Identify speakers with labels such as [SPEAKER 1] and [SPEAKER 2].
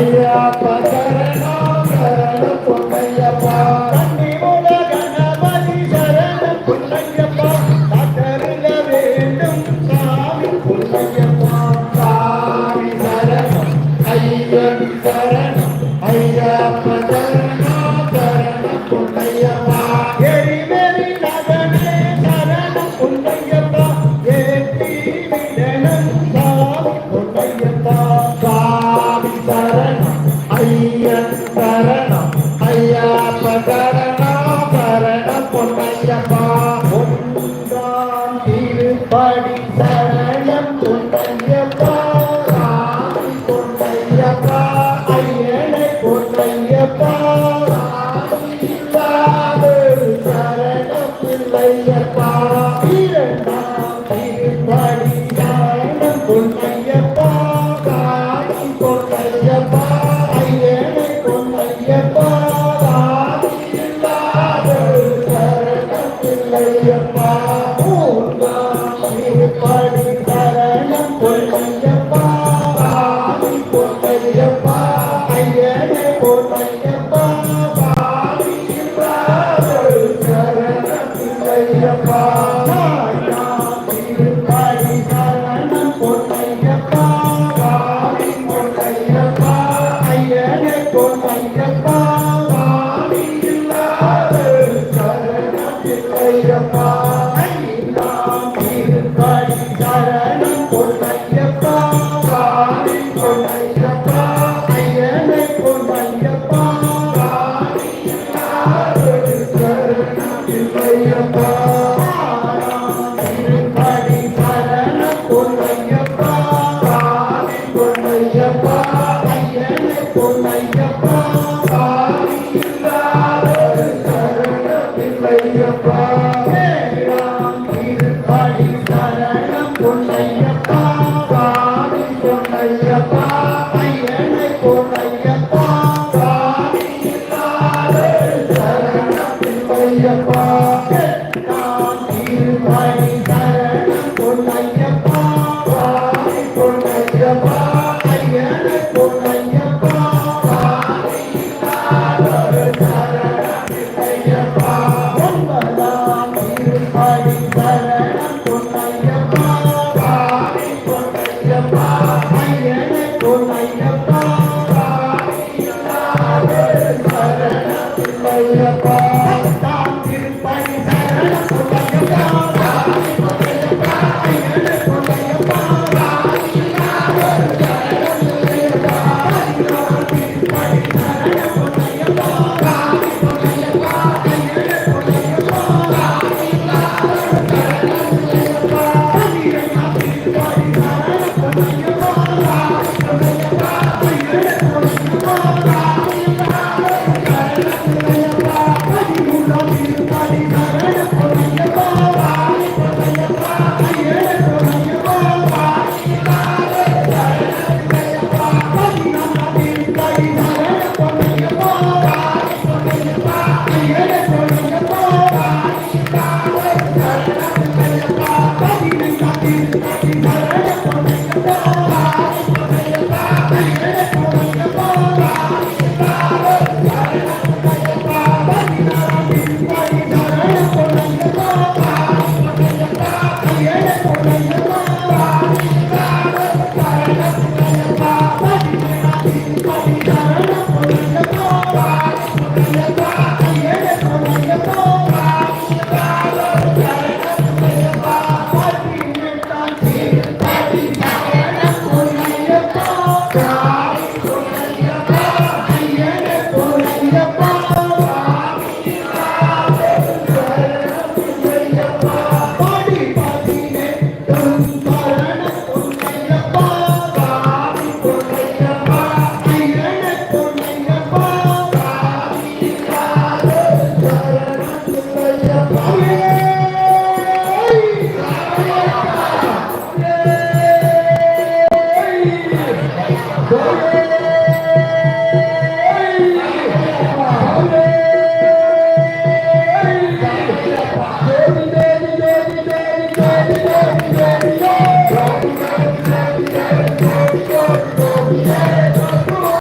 [SPEAKER 1] Yeah, but
[SPEAKER 2] கொண்டையப்பா காளி
[SPEAKER 1] கொண்டையப்பா
[SPEAKER 2] ஐயனை கொண்டையப்பா காளி
[SPEAKER 1] இல்லாதவள் சரணமில்லையப்பா
[SPEAKER 2] படி சரணம் கொண்டையப்பா காளி
[SPEAKER 1] கொண்டையப்பா
[SPEAKER 2] ஐயனை கொண்டையப்பா
[SPEAKER 1] Thank you. Bye.
[SPEAKER 2] fighting